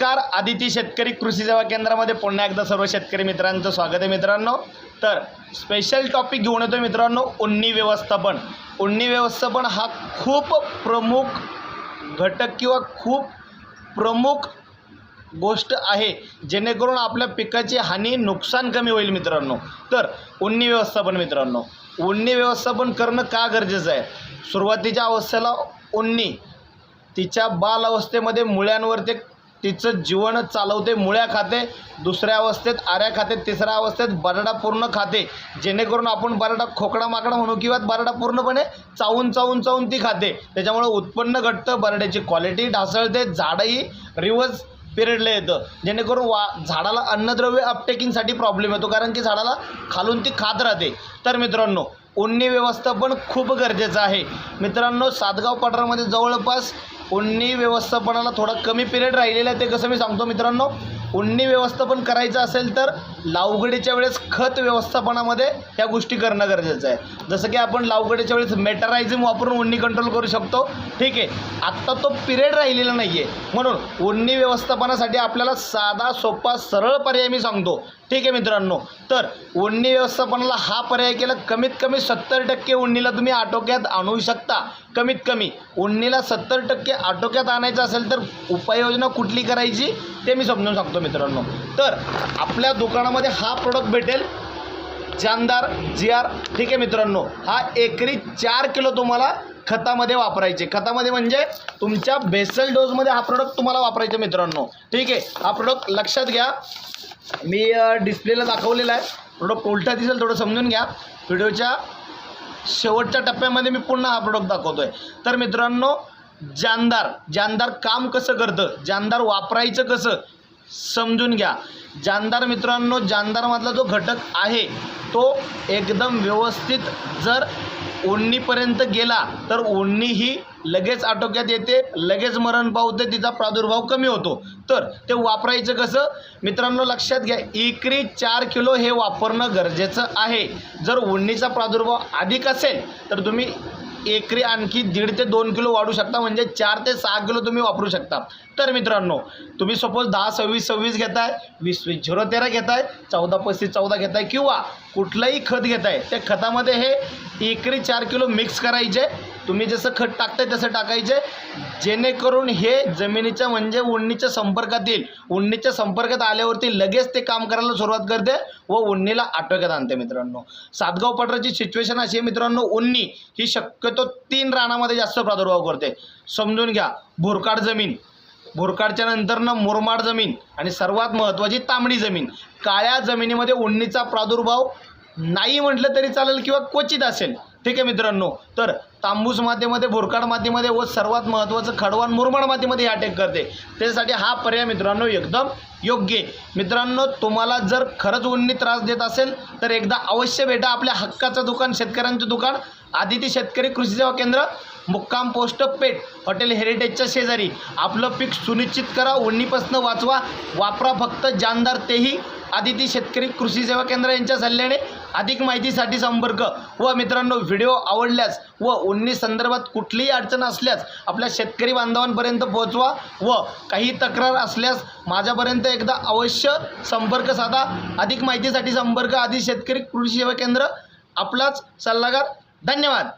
नमस्कार. आदिती शेतकरी कृषी सेवा केंद्रामध्ये पुन्हा एकदा सर्व शेतकरी मित्रांचं स्वागत आहे मित्रांनो. तर स्पेशल टॉपिक घेऊन येतो मित्रांनो उन्नी व्यवस्थापन. उन्नी व्यवस्थापन हा खूप प्रमुख घटक किंवा खूप प्रमुख गोष्ट आहे जेणेकरून आपल्या पिकाची हानी नुकसान कमी होईल मित्रांनो. तर उन्नी व्यवस्थापन मित्रांनो. उन्नी व्यवस्थापन करणं का गरजेचं आहे? सुरुवातीच्या अवस्थेला उन्नी तिच्या बाल अवस्थेमध्ये मुळ्यांवर ते तिचं जीवन चालवते मुळ्या खाते दुसऱ्या अवस्थेत आऱ्या खाते तिसऱ्या अवस्थेत बरडा पूर्ण खाते. जेणेकरून आपण बरडा खोकडा माकडा म्हणू किंवा बरडा पूर्णपणे चावून चावून चावून ती खाते. त्याच्यामुळे उत्पन्न घटतं बरड्याची क्वालिटी ढासळते झाडंही रिवर्स पिरियडला येतं. जेणेकरून वा झाडाला अन्नद्रव्य अपटेकिंगसाठी प्रॉब्लेम येतो कारण की झाडाला खालून ती खात राहते. तर मित्रांनो उन्नी व्यवस्थापन खूप गरजेचं आहे. मित्रांनो सातगाव पठारामध्ये जवळपास उन्नी व्यवस्थापनाला थोडा कमी पिरियड राहिलेला आहे ते कसं मी सांगतो मित्रांनो उन्नी व्यवस्थापन करायचं असेल तर लावगडीच्या वेळेस खत व्यवस्थापनामध्ये ह्या गोष्टी करणं गरजेचं आहे. जसं की आपण लावगडीच्या वेळेस मेटरायझिम वापरून उन्नी कंट्रोल करू शकतो. ठीक आहे. आत्ता तो पिरियड राहिलेला नाही आहे म्हणून उन्नी व्यवस्थापनासाठी आपल्याला साधा सोपा सरळ पर्याय मी सांगतो. ठीक आहे मित्रांनो. तर ओढणी व्यवस्थापनाला हा पर्याय केला कमीत कमी सत्तर टक्के उन्नीला तुम्ही आटोक्यात आणू शकता. कमीत कमी उन्नीला सत्तर टक्के आटोक्यात आणायचं असेल तर उपाययोजना कुठली करायची ते मी समजून सांगतो मित्रांनो. तर आपल्या दुकानात दुकानामध्ये हा प्रोडक्ट भेटेल. जानदार जी आर ठीक आहे मित्रांनो हा एकरी चार किलो तुम्हाला खतामध्ये वापरायचे. खतामध्ये म्हणजे तुमच्या बेसल डोजमध्ये हा प्रोडक्ट तुम्हाला वापरायचा मित्रांनो. ठीक आहे? हा प्रोडक्ट लक्षात घ्या. मी डिस्प्लेला दाखवलेला आहे. प्रोडक्ट उलटा दिसेल थोडं समजून घ्या. व्हिडिओच्या शेवटच्या टप्प्यामध्ये मी पुन्हा हा प्रोडक्ट दाखवतो आहे तर मित्रांनो जानदार जानदार काम कसं करतं? जानदार वापरायचं कसं? समजून घ्या. जानदार मित्रांनो जानदारमधला जो घटक आहे तो एकदम व्यवस्थित जर ओढणीपर्यंत गेला तर ओढणी ही लगेच आटोक्यात येते लगेच मरण पावते तिचा प्रादुर्भाव कमी होतो. तर ते वापरायचं कसं? मित्रांनो लक्षात घ्या एकरी चार किलो हे वापरणं गरजेचं आहे. जर ओढणीचा प्रादुर्भाव अधिक असेल तर तुम्ही एकरी आणखी दीड ते दोन किलो वाढू शकता म्हणजे चार ते सहा किलो तुम्ही वापरू शकता. तर मित्रांनो तुम्ही सपोज दहा सव्वीस सव्वीस घेताय वीस वीस झिरो तेरा घेताय चौदा पस्तीस चौदा घेताय किंवा कुठलंही खत घेताय त्या खतामध्ये हे एकरी चार किलो मिक्स करायचे. तुम्ही जसं खत टाकताय तसं टाकायचे. जेणेकरून हे जमिनीच्या म्हणजे उन्नीच्या संपर्कात येईल उन्नीच्या संपर्कात आल्यावरती लगेच ते काम करायला सुरुवात करते व उन्नीला आटोक्यात आणते मित्रांनो. सातगाव पटराची सिच्युएशन अशी आहे मित्रांनो उन्नी ही शक्यतो तीन रानामध्ये जास्त प्रादुर्भाव करते. समजून घ्या भुरकाड जमीन भुरकाडच्या नंतरनं मुरमाड जमीन आणि सर्वात महत्त्वाची तांबडी जमीन. काळ्या जमिनीमध्ये उन्नीचा प्रादुर्भाव नाही म्हटलं तरी चालेल किंवा क्वचित असेल. ठीक आहे मित्रांनो? तर तांबूस मातीमध्ये भुरकाड मातीमध्ये व सर्वात महत्त्वाचं खडवान मुरमाड मातीमध्ये हे अटॅक करते. त्याच्यासाठी हा पर्याय मित्रांनो एकदम योग्य आहे. मित्रांनो तुम्हाला जर खरंच उन्नी त्रास देत असेल तर एकदा अवश्य भेटा आपल्या हक्काचं दुकान शेतकऱ्यांचं दुकान. आदिती शेतकरी कृषी सेवा केंद्र मुक्काम पोस्ट पेठ हॉटेल हेरिटेजच्या शेजारी. आपलं पीक सुनिश्चित करा उन्नीपासनं वाचवा वापरा फक्त जानदार तेही. आदिती शेतकरी कृषी सेवा केंद्र यांच्या सल्ल्याने अधिक माहितीसाठी संपर्क. व मित्रांनो व्हिडिओ आवडल्यास व उन्नी संदर्भात कुठलीही अडचण असल्यास आपल्या शेतकरी बांधवांपर्यंत पोहोचवा व काही तक्रार असल्यास माझ्यापर्यंत एकदा अवश्य संपर्क साधा. अधिक माहितीसाठी संपर्क आदिती शेतकरी कृषी सेवा केंद्र आपलाच सल्लागार. धन्यवाद.